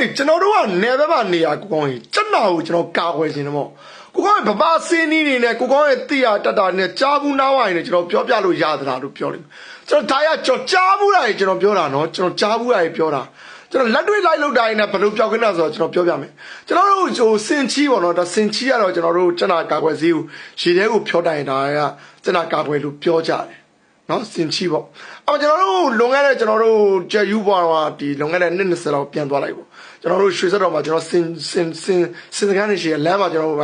ကြီးကျွန်တော်တို့ကနေဘက်မှာနေရကိုကောင်းကြီးစက်နာကိုကျွန်တော်ကာကွယ်ခြင်းတယ်မို့ကိုကောင်းကြီးဗမာစင်းနီးနေနဲ့ကိုကောင်းရဲ့တိရတတ်တာနဲ့ကြားဘူးနားဝိုင်းနဲ့ကျွန်တော်ပြောပြလို့ရသလားလို့ပြောတယ်ကျွန်တော်ဒါရကျွန်တော်ကြားဘူးတာကြီးကျွန်တော်ပြောတာနော်ကျွန်တော်ကြားဘူးတာကြီးပြောတာကျွန်တော်လက်တွေ့လိုက်လောက်တိုင်းနဲ့ဘယ်လိုပြောင်းခင်းတာဆိုတော့ကျွန်တော်ပြောပြမယ်ကျွန်တော်တို့ဟိုစင်ချီပေါ့နော်ဒါစင်ချီကတော့ကျွန်တော်တို့ကျန်တာကာကွယ်စည်းကိုရေထဲကိုဖြောတိုင်တာကကျန်တာကာကွယ်လို့ပြောကြတယ်နော်စင်ချီပေါ့အော်ကျွန်တော်တို့လွန်ခဲ့တဲ့ကျွန်တော်တို့ကျက်ယူဘွားတော့ဒီလွန်ခဲ့တဲ့နှစ်20လောက်ပြန်သွားလိုက်ပေါ့ ကျွန်တော်တို့ရွှေစက်တော်မှာကျွန်တော်စင်စင်စင်စင်စကန်နေရှိရလမ်းမှာကျွန်တော်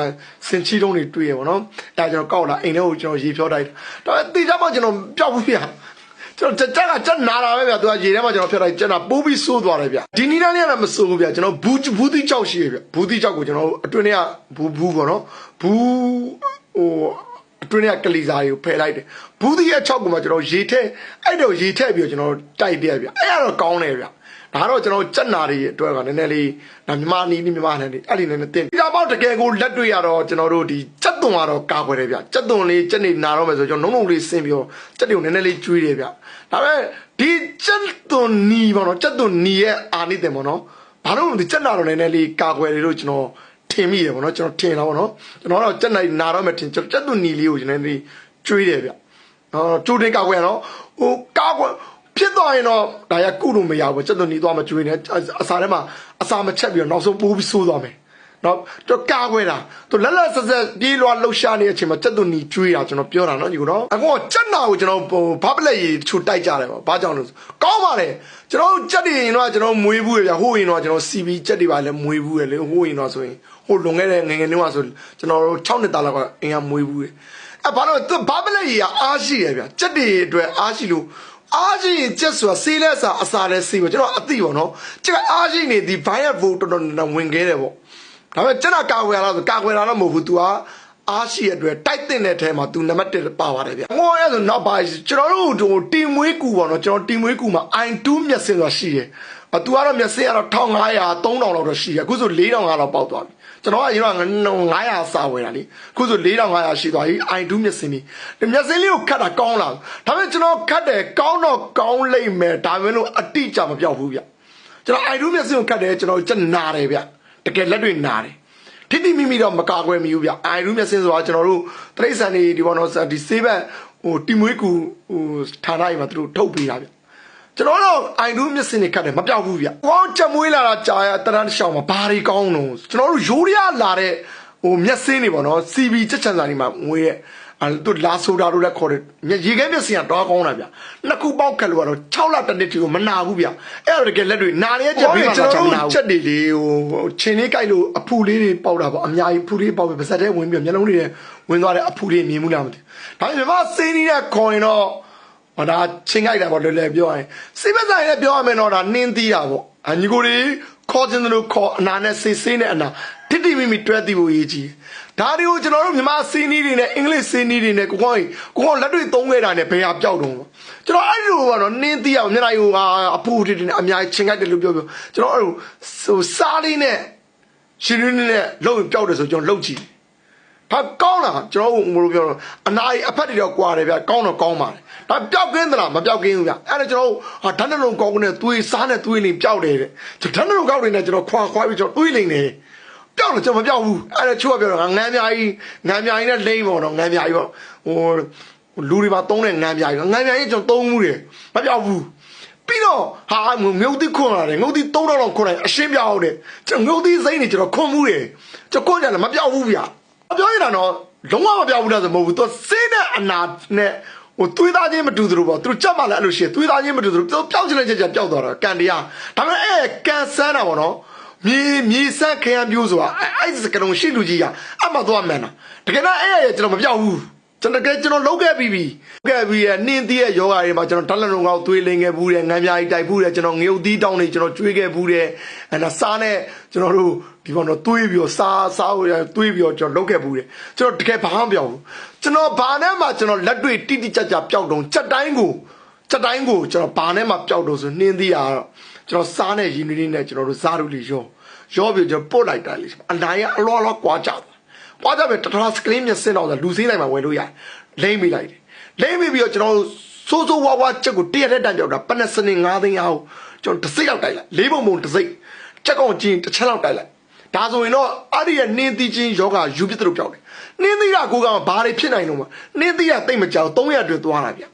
စင်ချီတုံးတွေတွေ့ရပေါ့နော်အဲကျွန်တော်ကောက်လာအိမ်ထဲကိုကျွန်တော်ရေဖြောတိုက်တာဒါပေမဲ့တေချာမှကျွန်တော်ပျောက်ဘူးပြကျွန်တော်တက်ကကြက်နာတာပဲဗျာသူကရေထဲမှာကျွန်တော်ဖြတ်လိုက်ကျက်တာပိုးပြီးဆိုးသွားတယ်ဗျာဒီနီးနားလေးကလည်းမဆိုးဘူးဗျာကျွန်တော်ဘူးဘူးတိကြောက်ရှိရဗျာဘူးတိကြောက်ကိုကျွန်တော်အတွင်းထဲကဘူးဘူးပေါ့နော်ဘူးဟိုအတွင်းထဲကကလီစာတွေကိုဖယ်လိုက်တယ်ဘူးတိရဲ့6ကမှကျွန်တော်ရေထက်အဲ့တော့ရေထက်ပြီးတော့ကျွန်တော်တိုက်ပြဗျာအဲ့ကတော့ကောင်းတယ်ဗျာ ဒါတော့ကျွန်တော်ကြက်နာတွေအတွက်ကနည်းနည်းလေးဒါမြမနီးနီးမြမနဲ့လေးအဲ့ဒီနည်းနည်းတင်ဒီတော့ပေါ့တကယ်ကိုလက်တွေ့ရတော့ကျွန်တော်တို့ဒီကြက်သွန်ကတော့ကာကွယ်တယ်ဗျကြက်သွန်လေးကြက်နေနာတော့မယ်ဆိုကျွန်တော်နှုံနှုံလေးဆင်းပြီးတော့ကြက်တွေကိုနည်းနည်းလေးကျွေးတယ်ဗျဒါပေမဲ့ဒီကြက်သွန်နီပေါ့နော်ကြက်သွန်နီရဲ့အာနိတယ်ပေါ့နော်ဘာလို့လဲဒီကြက်နာတော့နည်းနည်းလေးကာကွယ်တယ်လို့ကျွန်တော်ထင်မိတယ်ပေါ့နော်ကျွန်တော်ထင်တာပေါ့နော်ကျွန်တော်တော့ကြက်နိုင်နာတော့မယ်ထင်ကျွန်တော်ကြက်သွန်နီလေးကိုကျွန်တော်လေးကျွေးတယ်ဗျနော်ကျိုးတင်ကာကွယ်နော်ဟိုကာကွယ် ဖြစ်သွားရင်တော့ဒါရကုလို့မရဘူးစက်သွန်နီသွားမကျွေးနဲ့အစာထဲမှာအစာမချက်ပြီးတော့နောက်ဆုံးပိုးပြီးဆိုးသွားမယ်နော်တော့ကာကွယ်တာသူလက်လက်ဆက်ဆက်ပြေးလွှာလှုပ်ရှားနေတဲ့အချိန်မှာစက်သွန်နီကျွေးတာကျွန်တော်ပြောတာနော်ညီကတော့အခုကစက်နာကိုကျွန်တော်ဘာပလက်ကြီးတချို့တိုက်ကြတယ်ပေါ့ဘာကြောင့်လဲကောင်းပါလေကျွန်တော်စက်တွေရင်တော့ကျွန်တော်မွေးဘူးရဗျဟိုးရင်တော့ကျွန်တော် CB စက်တွေပါလဲမွေးဘူးရလေဟိုးရင်တော့ဆိုရင်ဟိုလွန်ခဲ့တဲ့ငယ်ငယ်တုန်းကဆိုကျွန်တော်တို့6နှစ်တာလောက်ကအင်ကမွေးဘူးရအဲဘာလို့သူဘာပလက်ကြီးကအားရှိရဗျစက်တွေအတွက်အားရှိလို့ အားရှိရင်ကျက်ဆိုတာဆေးလက်စာအစာလဲဆေးပေါ့ကျွန်တော်အသိပေါ့နော်ကျက်အားရှိနေဒီ viral vote တော်တော်ဝင်ခဲ့တယ်ပေါ့ဒါပေမဲ့ကျွန်တော်ကာကွယ်လာဆိုကာကွယ်လာတော့မဟုတ်ဘူး तू อ่ะအားရှိရတဲ့တိုက်တဲ့တဲ့ထဲမှာ तू နံပါတ်1ပါပါတယ်ဗျငေါ်ရဲဆိုနောက်ပါကျွန်တော်တို့တီမွေးကူပေါ့နော်ကျွန်တော်တီမွေးကူမှာ i2 မျက်စင်ဆိုတာရှိတယ်အတူကတော့မျက်စင်ကတော့1500 3000လောက်တော့ရှိရအခုဆို4500လောက်ပေါက်သွားပြီ ကျွန်တော်ကရင်တော့900စာဝယ်တာလေအခုဆို4500ရှိသွားပြီ i2 မျက်စင်ကြီးဒီမျက်စင်လေးကိုခတ်တာကောင်းလားဒါပေမဲ့ကျွန်တော်ခတ်တယ်ကောင်းတော့ကောင်းလိမ့်မယ်ဒါပေမဲ့လို့အတိအကျမပြောက်ဘူးဗျကျွန်တော် i2 မျက်စင်ကိုခတ်တယ်ကျွန်တော်ချက်နာတယ်ဗျတကယ်လက်တွေနာတယ်ထိတိမိမိတော့မကာကွယ်မိဘူးဗျအိုင်ရူးမျက်စင်းဆိုတာကျွန်တော်တို့တရိတ်ဆန်တွေဒီဘောနော်ဒီဆေးဘက်ဟိုတီမွေးကူဟိုဌာနကြီးမှာသူတို့ထုတ်ပေးတာဗျ ကျွန်တော်တို့အိုင်ရူးမျက်စင်းတွေခတ်တယ်မပြောက်ဘူးဗျ။ဘောချက်မွေးလာတာကြာရတရန်တစ်ချောင်းမှာဘာတွေကောင်းတော့ကျွန်တော်တို့ရိုးရလာတဲ့ဟိုမျက်စင်းတွေပေါ့နော် CB ချက်ချန်စာတွေမှာငွေရဲ့အဲ့သူလာဆိုတာတို့လည်းခေါ်တယ်ရေခဲမျက်စင်းကတော့ကောင်းတာဗျနှစ်ခုပေါက်ခက်လို့ကတော့6လတစ်နှစ်တီကိုမနာဘူးဗျအဲ့တော့တကယ်လက်တွေနာရဲချက်ပြီးမှကျွန်တော်တို့ချက်တွေလေးဟိုချင်းလေးကြိုက်လို့အဖူလေးတွေပေါက်တာပေါ့အများကြီးဖူလေးပေါက်ပြီးပါဇက်ထဲဝင်ပြီးမျက်လုံးတွေဝင်သွားတဲ့အဖူလေးမြင်မှုလားမသိဒါပေမဲ့မစင်းနေတဲ့ခေါ်ရင်တော့ ဟောဒါချင်းကြိုက်တာပေါ့လွယ်လွယ်ပြောရင်စိတ်ပဆိုင်နဲ့ပြောရမယ်တော့ဒါနင်းသီးတာပေါ့အညီကိုတွေခေါ်ခြင်းတို့ခေါ်အနာနဲ့စိတ်ဆေးနဲ့အနာတိတိမိမိတွဲသိဖို့ရေးကြီးဒါတွေကိုကျွန်တော်တို့မြန်မာစီးနီးတွေနဲ့အင်္ဂလိပ်စီးနီးတွေနဲ့ကိုကောင်းကိုကောင်းလက်တွေ့သုံးခဲ့တာနဲ့ဘယ်ဟာပြောက်တော့ကျွန်တော်အဲ့လိုကတော့နင်းသိအောင်မျက်နှာကြီးကအဖူတွေနဲ့အများကြီးချင်းကြိုက်တယ်လို့ပြောပြောကျွန်တော်အဲ့လိုဟိုစားလေးနဲ့ရှင်ရင်းနဲ့လှုပ်ပြောက်တယ်ဆိုကျွန်တော်လှုပ်ကြည့် ဒါကောင်းလားကျွန်တော်ဘယ်လိုပြောတော့အနာရီအဖက်တွေတော့ကွာတယ်ဗျကောင်းတော့ကောင်းပါတယ်ဒါပျောက်ကင်းသလားမပျောက်ကင်းဘူးဗျအဲ့ဒါကျွန်တော်ဟာဓာတ်နှလုံးကောင်းကနေသွေးစားနဲ့သွေးလိမ်ပျောက်တယ်တဲ့ကျွန်တော်ဓာတ်နှလုံးကောင်းနေနဲ့ကျွန်တော်ခွာခွာပြီးကျွန်တော်သွေးလိမ်နေပျောက်လို့ကျွန်တော်မပျောက်ဘူးအဲ့ဒါချိုးကပြောတော့ငန်းများကြီးငန်းများကြီးနဲ့လိမ့်ပေါ့နော်ငန်းများကြီးပေါ့ဟိုလူတွေပါသုံးတဲ့ငန်းများကြီးငန်းများကြီးကျွန်တော်သုံးမှုတယ်မပျောက်ဘူးပြီးတော့ဟာငုတ်တိခွန်လာတယ်ငုတ်တိ3000လောက်ခွန်လိုက်အရှင်းပြောက်တယ်ကျွန်တော်ငုတ်တိစိမ့်နေကျွန်တော်ခွန်မှုတယ်ကျွန်တော်ခွန်ကြတယ်မပျောက်ဘူးဗျအ ပြောရတာတော့လုံးဝမပျောက်ဘူးလားဆိုမဟုတ်ဘူးသူစိတ်နဲ့အနာနဲ့ဟိုသွေးသားချင်းမတူသလိုပေါ့သူတို့ကြက်မှလည်းအဲ့လိုရှိသွေးသားချင်းမတူသလိုသူပျောက်ချင်တဲ့ချက်ချက်ပျောက်သွားတာကန်တရားဒါပေမဲ့အဲ့ကန်ဆန်းတာပေါ့နော်မြေမြေဆက်ခရမ်းပြိုးဆိုတာအဲ့ဒီစကလုံးရှိလူကြီးကအမှသွားမှန်တာတကယ်တော့အဲ့ရကျွန်တော်မပြောက်ဘူး ကျွန်တော်ကကျွန်တော်လုံးခဲ့ပြီးပြီခဲ့ပြီးရနှင်းသီးရဲ့ယောဂတွေမှာကျွန်တော်ဓာတ်လက်လုံးကောက်သွေးလိမ်ခဲ့ဘူးတယ်ငံပြားကြီးတိုက်ဘူးတယ်ကျွန်တော်ငရုတ်သီးတောင်းနေကျွန်တော်ကျွေးခဲ့ဘူးတယ်အဲ့ဒါစားနဲ့ကျွန်တော်တို့ဒီဘောတော့သွေးပြီးတော့စားစားကိုသွေးပြီးတော့ကျွန်တော်လုံးခဲ့ဘူးတယ်ကျွန်တော်တကယ်ဘာမှမပြောက်ဘူးကျွန်တော်ဘာနဲ့မှကျွန်တော်လက်တွေ့တိတိကျကျပျောက်တော့ချက်တိုင်းကိုချက်တိုင်းကိုကျွန်တော်ဘာနဲ့မှပျောက်တော့ဆိုနှင်းသီးရတော့ကျွန်တော်စားနဲ့ရင်းနှီးနဲ့ကျွန်တော်တို့စားလို့လေရောရောပြီးကျွန်တော်ပို့လိုက်တာလေအနိုင်ကအလောလောကွာကြတယ် ပွားကြပဲတထစကလင်းမျက်စင်းတော့လူစင်းတိုင်းမှာဝယ်လို့ရတယ်လိမ့်မိလိုက်တယ်လိမ့်မိပြီးတော့ကျွန်တော်စိုးစိုးဝါးဝါးချက်ကိုတရက်တဲ့တန်ကြောက်တာပနစနေ9သိန်းအောင်ကျွန်တော်တစ်စိတ်ရောက်တိုက်လိုက်လေးပုံပုံတစ်စိတ်ချက်ကောင်ကျင်းတစ်ချက်လောက်တိုက်လိုက်ဒါဆိုရင်တော့အဲ့ဒီရဲ့နင်းသီးချင်းယောဂယူပြစ်တယ်လို့ပြောတယ်နင်းသီးကကိုကောင်ဘာတွေဖြစ်နိုင်လို့မနင်းသီးကတိတ်မကြောက်3ရက်အတွင်းသွားတာဗျ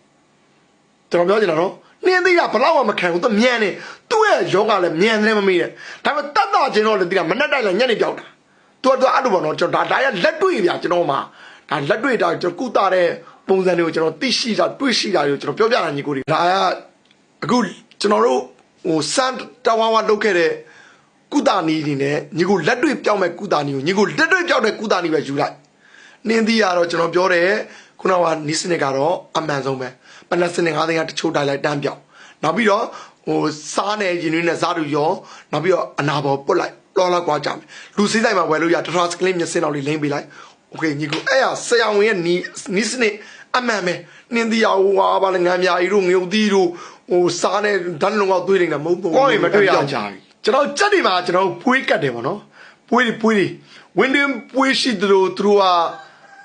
ကျွန်တော်ပြောချင်တာနော်နင်းသီးကဘလောက်မှမခံဘူးသူမြန်နေသူ့ရဲ့ယောဂလည်းမြန်တယ်မမေးနဲ့ဒါပေမဲ့တတ်တာချင်းတော့လည်းတိကမနှက်တိုက်လည်းညနေပြောက်တာ သူကသူအဲ့လိုပေါ့နော်ကျွန်တော်ဒါဒါရလက်တွေ့ဗျကျွန်တော်မှာဒါလက်တွေ့တာကျွန်တော်ကုသတဲ့ပုံစံတွေကိုကျွန်တော်သိရှိတာတွေ့ရှိတာတွေကိုကျွန်တော်ပြောပြတာညီကိုတွေဒါကအခုကျွန်တော်တို့ဟိုစန်တဝါဝါလုပ်ခဲ့တဲ့ကုသနီးနေနဲ့ညီကိုလက်တွေ့ပြောင်းမဲ့ကုသနီးကိုညီကိုလက်တွေ့ပြောင်းတဲ့ကုသနီးပဲယူလိုက်နင်းသီးကတော့ကျွန်တော်ပြောတယ်ခုနကနီးစနစ်ကတော့အမှန်ဆုံးပဲပနက်စနစ်၅သိန်းကတချို့တိုက်လိုက်တန်းပြောင်းနောက်ပြီးတော့ဟိုစားနေရင်တွေနဲ့စားတူရောနောက်ပြီးတော့အနာပေါ်ပုတ်လိုက် လောလောကွာကြမယ်လူစည်းဆိုင်မှာဝယ်လို့ရတထစကလင်းမျက်စင်းတော်လေးလိမ့်ပေးလိုက်โอเคညီကိုအဲ့ရဆရာဝန်ရဲ့နီးနီးစနစ်အမှန်ပဲနင်းသီးရဟိုဟာဘာလဲငံမြာကြီးတို့ငုတ်သီးတို့ဟိုစားနေဓာတ်လုံကောက်သွေးနေတာမဟုတ်ဘူးကိုယ်ရင်မတွေ့ရကြဘူး ကျွန်တော်ကြက်တွေမှာကျွန်တော်ပွေးကတ်တယ်ပေါ့နော်ပွေးတွေပွေးတွေဝင်းတင်ပွေးရှိသလိုသူတို့က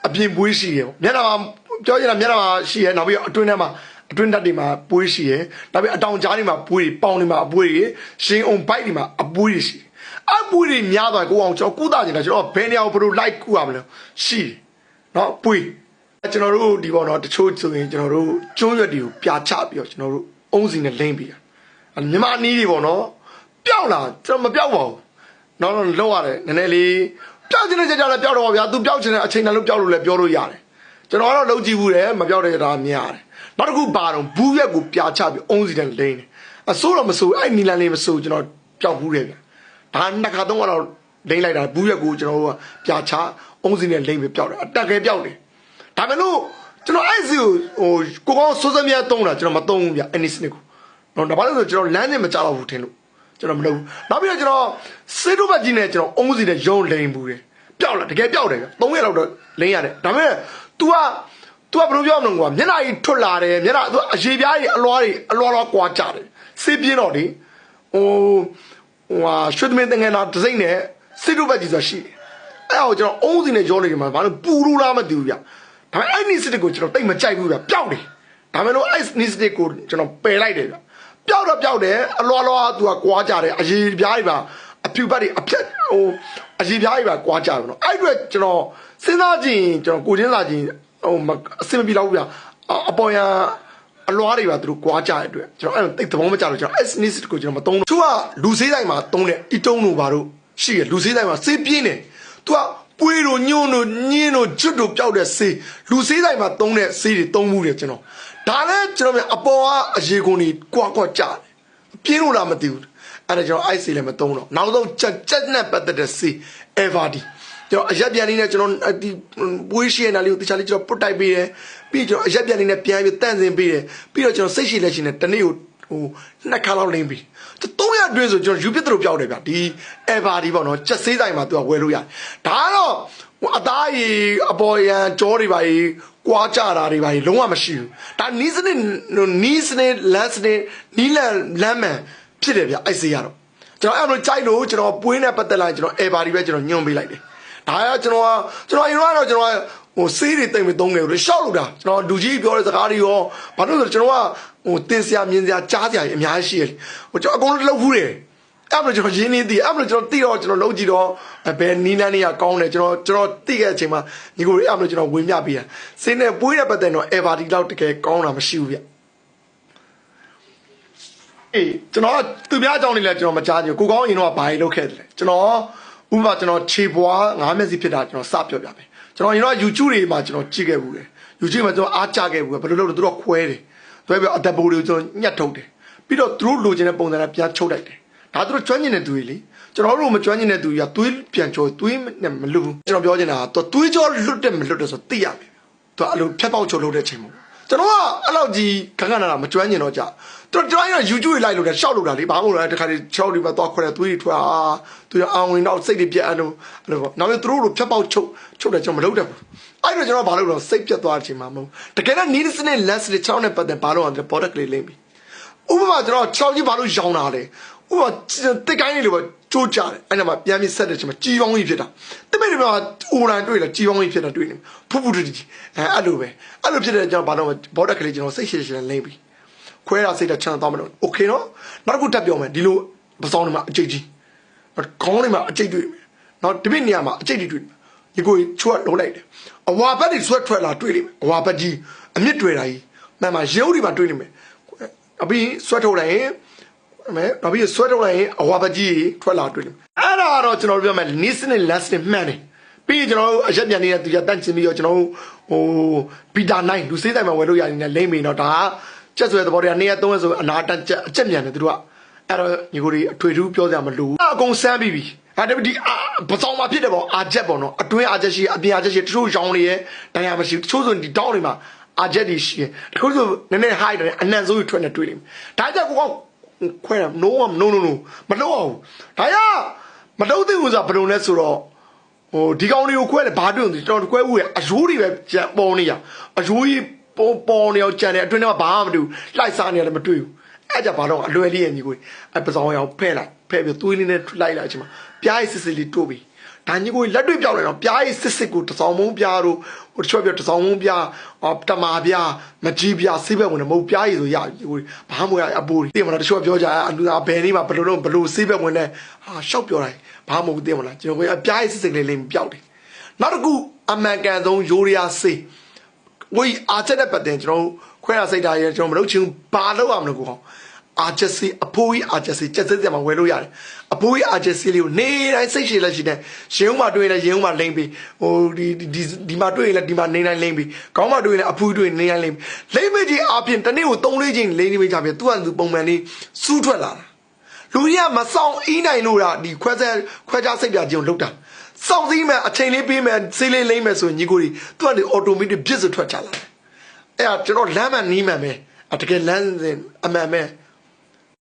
အပြင်ပွေးရှိရယ်မျက်နှာမှာပြောရရင်မျက်နှာမှာရှိရယ်နောက်ပြီးအတွင်းထဲမှာအတွင်းဓာတ်တွေမှာပွေးရှိရယ်နောက်ပြီးအတောင်ကြားတွေမှာပွေးတွေပေါင်တွေမှာအပွေးတွေရှင်အောင်ဘိုက်တွေမှာအပွေးတွေရှိတယ် အပွေးတွေများသွားကိုအောင်ကျွန်တော်ကုသကျင်တာကျွန်တော်ဘယ်နေရာကိုဘယ်လိုလိုက်ကုရမလဲရှိတယ်နော်ပွေးကျွန်တော်တို့ဒီပေါ့နော်တချို့ဆိုရင်ကျွန်တော်တို့ကျွန်းရွက်တွေကိုပြာချပြီးတော့ကျွန်တော်တို့အုံးစီနဲ့လိမ့်ပြီးတာမြန်မာနီးတွေပေါ့နော်ပျောက်လာကျွန်တော်မပျောက်ပါဘူးနောက်တော့လောက်ရတယ်နည်းနည်းလေးပျောက်ခြင်းနဲ့ကြကြလည်းပျောက်တော့ပါဗျာသူပျောက်ခြင်းနဲ့အချိန်တန်လို့ပျောက်လို့လည်းပြောလို့ရတယ်ကျွန်တော်ကတော့လုံးကြည့်ဘူးတယ်မပျောက်တဲ့ဒါမြင်ရတယ်နောက်တစ်ခုပါတော့ဘူးရက်ကိုပြာချပြီးအုံးစီတဲ့လိမ့်တယ်အစိုးတော့မစိုးအဲ့နီလန်လေးမစိုးကျွန်တော်ပျောက်ဘူးတယ်ဗျ ဒါနှစ်ခါသုံးခါတော့လိမ့်လိုက်တာဘူးရက်ကိုကျွန်တော်ကပြာချအုံးစီနဲ့လိမ့်ပြီးပျောက်တယ်အတက်ကဲပျောက်တယ်ဒါပေမဲ့လို့ကျွန်တော်အဲ့စီကိုဟိုကိုကောင်းစိုးစမြတ်တုံးတာကျွန်တော်မတုံးဘူးဗျအဲ့ဒီစနစ်ကိုတော့ဒါပါလို့ဆိုကျွန်တော်လမ်းနဲ့မကြောက်ဘူးထင်လို့ ကျွန်တော်မလုပ်ဘူးနောက်ပြီးတော့ကျွန်တော်စေတုဘတ်ကြီးနဲ့ကျွန်တော်အုံးစီနဲ့ရုံလိန်ဘူးတယ်ပျောက်လာတကယ်ပျောက်တယ်ဗျ3ရက်လောက်တော့လိန်ရတယ်ဒါပေမဲ့ तू က तू ကဘယ်လိုပြောမလဲကွာမျက်နှာကြီးထွတ်လာတယ်မျက်နှာ तू အရေပြားကြီးအလွားကြီးအလွားလွားကွာကြတယ်စေးပြင်းတော့ဒီဟို ဟိုဟာရွှေသမင်းတငယ်နာဒစိမ့်နဲ့စေတုဘတ်ကြီးဆိုတာရှိတယ်အဲ့ဟိုကျွန်တော်အုံးစီနဲ့ရောလိန်မှာဘာလို့ပူလို့လားမသိဘူးဗျဒါပေမဲ့အဲ့ဒီစစ်ကိုကျွန်တော်တိတ်မကြိုက်ဘူးဗျပျောက်တယ်ဒါပေမဲ့လို့အဲ့ဒီစစ်ကိုကျွန်တော်ပယ်လိုက်တယ်ဗျပျောက်တော့ပျောက်တယ်အလွာလွာသူကကွာကြတယ်အရေပြားတွေပါအဖြူပတ်တွေအဖြက်ဟိုအရေပြားတွေပါကွာကြတယ်နော်အဲ့အတွက်ကျွန်တော်စဉ်းစားကြည့်ရင်ကျွန်တော်ကိုချင်းစာကြည့်ဟိုမအဆင်မပြေတော့ဘူးဗျအပေါ်ရန် အလွားတွေပါသူတို့ကွာကြတဲ့အတွက်ကျွန်တော်အဲ့တိတ်သဘောမကျလို့ကျွန်တော် SNIS ကိုကျွန်တော်မသုံးဘူးသူကလူစေးတိုင်းမှာသုံးတယ်အီတုံးတို့ဘာတို့ရှိရလူစေးတိုင်းမှာစေးပြင်းတယ်သူကပွေးတို့ညွန့်တို့ညင်းတို့ကျွတ်တို့ပျောက်တဲ့ဆေးလူစေးတိုင်းမှာသုံးတဲ့ဆေးတွေသုံးမှုတယ်ကျွန်တော်ဒါလည်းကျွန်တော်မြန်အပေါ်ကအရေကုန်တွေကွာကွာကြတယ်ပြင်းလို့လားမသိဘူးအဲ့ဒါကျွန်တော် ice လည်းမသုံးတော့နောက်ဆုံးချက်ချက်နဲ့ပတ်သက်တဲ့ဆေး everdy ကျွန်တော်အရက်ပြန်လေးနဲ့ကျွန်တော်ဒီပွေးရှိရနာလေးကိုတခြားလေးကျွန်တော်ပုတ်တိုက်ပေးတယ်ပြီးကျွန်တော်အရက်ပြန်လေးနဲ့ပြန်ပြီးတန့်စင်ပေးတယ်ပြီးတော့ကျွန်တော်စိတ်ရှိလက်ရှိနဲ့တနေ့ကိုဟိုနှစ်ခါလောက်လိမ့်ပြီးသုံးရအတွင်းဆိုကျွန်တော်ယူပစ်တို့ပြောက်တယ်ဗျဒီ everdy ပေါ့နော်ချက်ဆေးဆိုင်မှာသူကဝယ်လို့ရတယ်ဒါကတော့ဟိုအသားရည်အပေါ်ရန်ကြောတွေပါကြီးကွာကြတာတွေပါကြီးလုံးဝမရှိဘူးဒါနီးစနစ်နီးစနစ်လမ်းစနစ်နီးလန်လမ်းမှန်ဖြစ်တယ်ဗျအဲ့စေးရတော့ကျွန်တော်အဲ့လိုကြိုက်လို့ကျွန်တော်ပွေးနဲ့ပတ်သက်လာကျွန်တော် everdy ပဲကျွန်တော်ညွှန်ပေးလိုက်တယ် ဒါကကျွန်တော်ကကျွန်တော်အရင်ကတော့ကျွန်တော်ဟိုဆေးတွေတိတ်မသုံးခဲ့ဘူးလေရှောက်လို့တာကျွန်တော်ဒူကြီးပြောတဲ့စကားတွေရောဘာလို့လဲဆိုတော့ကျွန်တော်ကဟိုတင်စရာမြင်စရာကြားစရာအများကြီးရှိတယ်ဟိုကျွန်တော်အကုန်လုံးလှုပ်ဖူးတယ်အဲ့လိုကျွန်တော်ရင်းနေသေးအဲ့လိုကျွန်တော်သိတော့ကျွန်တော်လုံးကြည့်တော့ဘယ်နီးနန်းလေးကကောင်းတယ်ကျွန်တော်ကျွန်တော်သိခဲ့တဲ့အချိန်မှာညီကိုအဲ့လိုကျွန်တော်ဝင်ပြပေးတာစိနဲ့ပွေးတဲ့ပတ်သက်တော့ everdy လောက်တကယ်ကောင်းတာမရှိဘူးဗျအေးကျွန်တော်သူများအကြောင်းလေးလည်းကျွန်တော်မကြားချင်ဘူးကိုကောင်းရင်တော့ဘာကြီးလုပ်ခဲ့တယ်လဲကျွန်တော် ဥပမာကျွန်တော်ခြေပွားငါးမျက်စိဖြစ်တာကျွန်တော်စပြောပြမယ်ကျွန်တော်ရင်တော့ YouTube တွေမှာကျွန်တော်ကြည့်ခဲ့ဘူးတယ် YouTube မှာကျွန်တော်အားကြခဲ့ဘူးဘယ်လိုလုပ်လဲသူတို့ခွဲတယ်တွဲပြီးအဒဘိုတွေကိုကျွန်တော်ညှက်ထုတ်တယ်ပြီးတော့သူတို့လိုချင်တဲ့ပုံစံနဲ့ပြန်ချုပ်လိုက်တယ်ဒါသူတို့ကျွမ်းကျင်တဲ့သူတွေလေကျွန်တော်တို့မကျွမ်းကျင်တဲ့သူတွေကသွေးပြန်ချောသွေးနဲ့မလွတ်ဘူးကျွန်တော်ပြောချင်တာကသွေးကြောလွတ်တယ်မလွတ်တယ်ဆိုသိရမယ်သူအဲ့လိုဖြတ်ပေါက်ချုပ်လုပ်တဲ့အချိန်မှာ ကျွန်တော်ကအဲ့လောက်ကြီးခက်ခက်နာနာမကျွမ်းကျင်တော့ကြသူတို့ကျွန်တော်က YouTube တွေလိုက်လို့တယ်ရှောက်လို့တာလေဘာမှမဟုတ်လားတခါတည်းချောက်တွေပဲသွားခွဲတယ်သွေးတွေထွက်အာသူရအောင်ဝင်တော့စိတ်တွေပြက်အဲ့လိုအဲ့လိုပေါ့နောက်ပြီးသူတို့လိုဖြတ်ပေါက်ချုပ်ချုပ်တယ်ကျွန်တော်မလုပ်တတ်ဘူးအဲ့တော့ကျွန်တော်ဘာလုပ်တော့စိတ်ပြက်သွားတဲ့အချိန်မှာမဟုတ်တကယ်တော့နီးစနစ် lens တွေချောင်းနဲ့ပတ်သက်ဘာလို့အောင် product လေးလိမ့်ပြီဥပမာကျွန်တော်ချောင်းကြီးဘာလို့ရောင်းတာလဲဥပမာတစ်ကိုင်းလေးလိုပဲ ကြိုးကြတယ်အဲ့ဒါမှပြန်ပြီးဆက်တဲ့ချိန်မှာကြီးပေါင်းကြီးဖြစ်တာတပည့်တွေမှာအိုရန်တွေ့လာကြီးပေါင်းကြီးဖြစ်တာတွေ့နေဖူးဖူးတူတူအဲအဲ့လိုပဲအဲ့လိုဖြစ်တဲ့ကျွန်တော်ဘာလို့ဘောဒက်ကလေးကျွန်တော်စိတ်ရှည်ရှည်လိမ့်ပြီးခွဲတာစိတ်တာချမ်းသာသွားမလို့โอเคနော်နောက်တစ်ခုတက်ပြောမယ်ဒီလိုပစောင်းတွေမှာအကြိတ်ကြီး ခေါင်းလေးမှာအကျိတ်တွေ့မယ်နော်ဒီပြနေရာမှာအကျိတ်တွေတွေ့မယ်ဒီကိုချွတ်လုံးလိုက်တယ်အဝါဘက်တွေဆွဲထွက်လာတွေ့လိမ့်မယ်အဝါဘက်ကြီးအမြင့်တွေ့တာကြီးမှန်မှာရုပ်တွေမှာတွေ့လိမ့်မယ်အပြီးဆွဲထုတ်လိုက်ရင် မဲနောက်ပြီးဆွဲထုတ်လိုက်ရင်အဝါဘက်ကြီးထွက်လာတွေ့လိမ့်မယ်အဲ့ဒါကတော့ကျွန်တော်တို့ပြောမယ်နီးစနစ်လက်စနစ်မှန်တယ်ပြီးရင်ကျွန်တော်တို့အရက်ပြန်နေတဲ့သူရတန့်ချင်ပြီးတော့ကျွန်တော်တို့ဟိုပီတာ9လူစေးတိုင်းမှာဝယ်လို့ရနေတဲ့လိမ့်မေတော့ဒါကကျက်ဆွဲသဘောတရားနေ့ရက်သုံးရက်ဆိုအနာတန်ချက်အချက်မြန်တယ်သူတို့ကအဲ့တော့ညီကိုတွေအထွေထူးပြောကြမလို့အကုန်စမ်းပြီးပြီဟာတပဒီပစောင်းမှာဖြစ်တယ်ပေါ့အာချက်ပေါ့နော်အတွင်းအာချက်ရှိအပြင်အာချက်ရှိတချို့ရောင်းနေရဲ့တရားမရှိတချို့ဆိုဒီတောင်းတွေမှာအာချက်တွေရှိတယ်တချို့ဆိုနည်းနည်း high တယ်အနံဆိုးကြီးထွက်နေတွေ့လိမ့်မယ်ဒါကြောင့်ကိုက ခွဲတာ no no no no မလုပ်အောင်ဒါရမလုပ်သေးဘူးဆိုတာဘယ်လိုလဲဆိုတော့ဟိုဒီကောင်တွေကိုခွဲတယ်ဘာတွေ့လဲတော်တော်ခွဲဘူးရအယိုးတွေပဲကြံပေါ်နေရအယိုးကြီးပေါ်ပေါ်နေအောင်ကြံတယ်အတွင်းထဲမှာဘာမှမတွေ့ဘူးလိုက်စားနေရတယ်မတွေ့ဘူးအဲ့ကြဘာတော့အလွယ်လေးရဲ့ညီကိုအပစောင်းရောက်ဖဲ့လိုက်ဖဲ့ပြီးသွေးလေးနဲ့လိုက်လိုက်အချိန်မှာပြားရည်စစ်စစ်လေးတို့ပြီဒါညီကိုလက်တွေ့ပြောက်လိုက်တော့ပြားရည်စစ်စစ်ကိုတစောင်းမုံပြားတို့ဟို တချို့ပြောတစောင်းမုံပြားတမာပြားမကြီးပြားဆေးဘက်ဝင်တယ်မဟုတ်ပြားရည်ဆိုရညီကိုဘာမှမရအပူတွေသိမလားတချို့ပြောကြအလူသာဘယ်နေ့မှဘယ်လိုတော့ဘယ်လိုဆေးဘက်ဝင်လဲဟာရှောက်ပြောတိုင်းဘာမှမဟုတ်သိမလားကျွန်တော်ကပြားရည်စစ်စစ်လေးလေးပြောက်တယ်နောက်တစ်ခုအမှန်ကန်ဆုံးယူရီးယားဆေးဝေးအားချက်တဲ့ပတ်တင်ကျွန်တော်ခွဲရစိတ်ဓာတ်ရဲကျွန်တော်မလုပ်ချင်ဘာလုပ်ရမလို့ကိုအောင် အာဂျက်စီအဖိုးကြီးအာဂျက်စီကြက်စက်စက်မှာဝယ်လို့ရတယ်အဖိုးကြီးအာဂျက်စီလေးကိုနေတိုင်းစိတ်ရှည်လက်ရှိတဲ့ရင်ဦးမှာတွေ့ရင်လည်းရင်ဦးမှာလိမ့်ပြီးဟိုဒီဒီဒီမှာတွေ့ရင်လည်းဒီမှာနေတိုင်းလိမ့်ပြီးခေါင်းမှာတွေ့ရင်လည်းအဖိုးတွေ့နေတိုင်းလိမ့်ပြီးလိမ့်မကြီးအပြင်တနေ့ကို3လေးချိန်လိမ့်နေမိကြပြီသူကသူပုံမှန်လေးစူးထွက်လာတာလူကြီးကမဆောင်အီးနိုင်လို့လားဒီခွဲစဲခွဲခြားစိတ်ပြခြင်းကိုလုပ်တာစောင့်စည်းမယ်အချိန်လေးပေးမယ်စေးလေးလိမ့်မယ်ဆိုရင်ညီကိုကြီးသူကလေအော်တိုမက်တစ်ပြစ်စထွက်ချလာတယ်အဲ့ဒါကျွန်တော်လမ်းမှန်နီးမှန်ပဲအတကယ်လမ်းစဉ်အမှန်ပဲ